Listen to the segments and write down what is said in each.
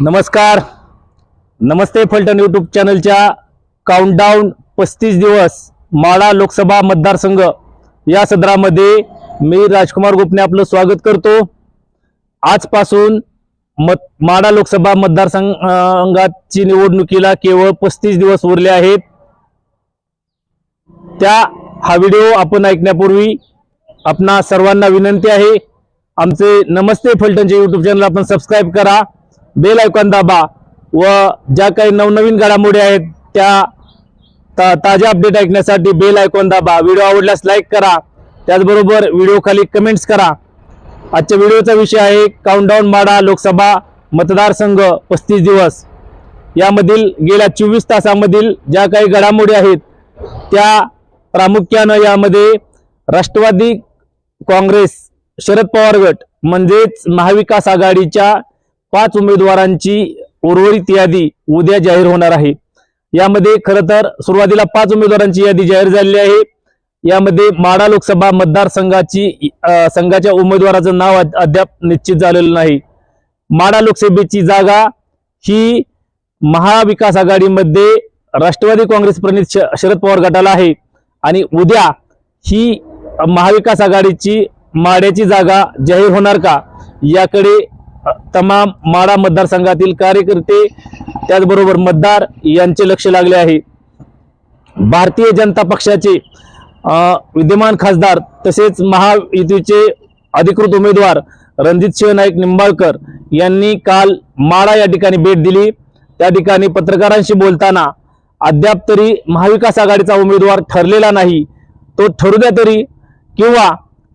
नमस्कार. नमस्ते फलटण यूट्यूब चॅनलच्या काउंटडाऊन पस्तीस दिवस माडा लोकसभा मतदारसंघ या सदरामध्ये मी राजकुमार गोपने आपलं स्वागत करतो. आजपासून मत माडा लोकसभा मतदारसंघाची निवडणुकीला केवळ पस्तीस दिवस उरले आहेत. त्या हा व्हिडिओ आपण ऐकण्यापूर्वी आपणा सर्वांना विनंती आहे. आमचे नमस्ते फलटणचे यूट्यूब चॅनल आपण सबस्क्राईब करा. बेल आयकॉन दाबा व ज्या काही नवनवीन घडामोडी आहेत त्या ता ताज्या अपडेट ऐकण्यासाठी बेल आयकॉन दाबा व्हिडिओ आवडल्यास लाईक करा. त्याचबरोबर व्हिडिओ खाली कमेंट्स करा. आजच्या व्हिडिओचा विषय आहे काउंटडाऊन माडा लोकसभा मतदारसंघ पस्तीस दिवस. यामधील गेल्या चोवीस तासामधील ज्या काही घडामोडी आहेत त्या प्रामुख्यानं यामध्ये राष्ट्रवादी काँग्रेस शरद पवार गट म्हणजेच महाविकास आघाडीच्या पाच उमेदवारांची उर्वरित यादी उद्या जाहीर होणार आहे. यामध्ये खरं तर सुरुवातीला पाच उमेदवारांची यादी जाहीर झालेली आहे. यामध्ये माडा लोकसभा मतदारसंघाची संघाच्या उमेदवाराचं नाव अद्याप निश्चित झालेलं नाही. माडा लोकसभेची जागा ही महाविकास आघाडीमध्ये राष्ट्रवादी काँग्रेस प्रणित शरद पवार गटाला आहे. आणि उद्या ही महाविकास आघाडीची माड्याची जागा जाहीर होणार का? याकडे तमाम माडा मतदारसंघातील कार्यकर्ते त्याचबरोबर मतदार यांचे लक्ष लागले आहे. भारतीय जनता पक्षाचे विद्यमान खासदार तसेच महायुतीचे अधिकृत उमेदवार रणजित सिंह नाईक निंबाळकर यांनी काल माडा या ठिकाणी भेट दिली. त्या ठिकाणी पत्रकारांशी बोलताना अद्याप तरी महाविकास आघाडीचा उमेदवार ठरलेला नाही. तो ठरू द्या तरी किंवा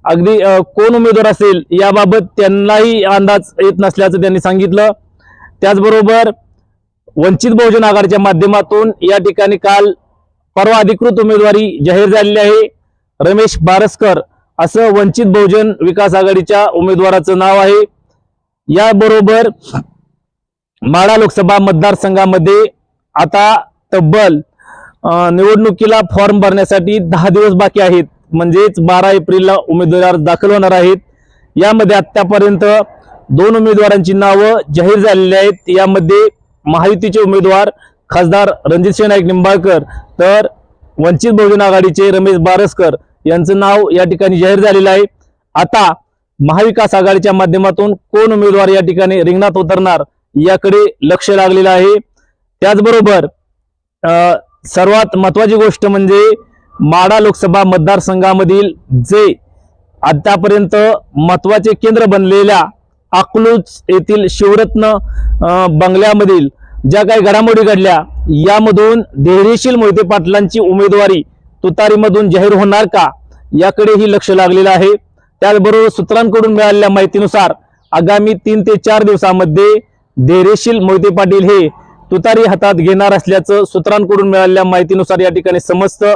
अगदी कोण उमेदवार असेल याबाबत त्यांनाही अंदाज येत नसल्याचं त्यांनी सांगितलं. त्याचबरोबर वंचित बहुजन आघाडीच्या माध्यमातून या ठिकाणी काल परवा अधिकृत उमेदवारी जाहीर झालेली आहे. रमेश बारसकर असं वंचित बहुजन विकास आघाडीच्या उमेदवाराचं नाव आहे. याबरोबर माळा लोकसभा मतदारसंघामध्ये आता तब्बल निवडणुकीला फॉर्म भरण्यासाठी दहा दिवस बाकी आहेत. म्हणजेच बारा एप्रिलला उमेदवार दाखल होणार आहेत. यामध्ये आत्तापर्यंत दोन उमेदवारांची नावं जाहीर झालेली आहेत. यामध्ये महायुतीचे उमेदवार खासदार रणजितसिंह नाईक निंबाळकर तर वंचित बहुजन आघाडीचे रमेश बारसकर यांचं नाव या ठिकाणी जाहीर झालेलं आहे. आता महाविकास आघाडीच्या माध्यमातून कोण उमेदवार या ठिकाणी रिंगणात उतरणार याकडे लक्ष लागलेलं आहे. त्याचबरोबर सर्वात महत्वाची गोष्ट म्हणजे माडा लोकसभा मतदारसंघामधील जे आतापर्यंत महत्त्वाचे केंद्र बनलेल्या अकलूज येथील शिवरत्न बंगल्यामधील ज्या काही घडामोडी घडल्या यामधून धैर्यशील मोहिते पाटलांची उमेदवारी तुतारीमधून जाहीर होणार का याकडेही लक्ष लागलेलं आहे. त्याचबरोबर सूत्रांकडून मिळालेल्या माहितीनुसार आगामी तीन ते चार दिवसामध्ये धैर्यशील मोहिते पाटील हे तुतारी हातात घेणार असल्याचं सूत्रांकडून मिळालेल्या माहितीनुसार या ठिकाणी समजतं.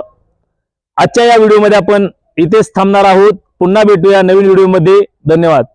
आजच्या या व्हिडिओमध्ये आपण इथेच थांबणार आहोत. पुन्हा भेटूया नवीन व्हिडिओमध्ये. धन्यवाद.